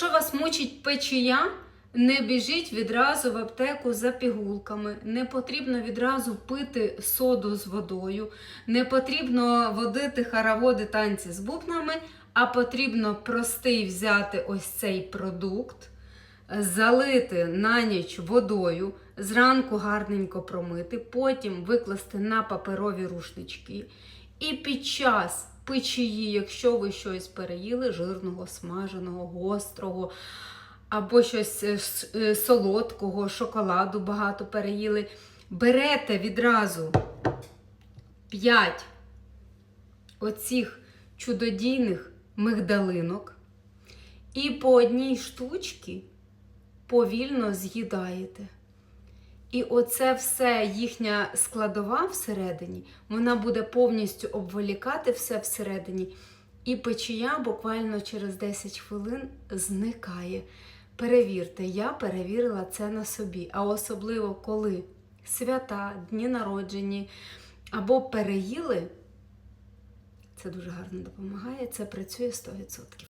Якщо вас мучить печія, не біжіть відразу в аптеку за пігулками. Не потрібно відразу пити соду з водою, не потрібно водити хороводи танці з бубнами, а потрібно простий взяти ось цей продукт, залити на ніч водою, зранку гарненько промити, потім викласти на паперові рушнички. І під час печії, якщо ви щось переїли, жирного, смаженого, гострого, або щось е, е, солодкого, шоколаду багато переїли, берете відразу 5 оцих чудодійних мигдалинок і по одній штучці повільно з'їдаєте. І оце все їхня складова всередині, вона буде повністю обволікати все всередині, і печія буквально через 10 хвилин зникає. Перевірте, я перевірила це на собі, а особливо коли свята, дні народження або переїли, це дуже гарно допомагає, це працює 100%.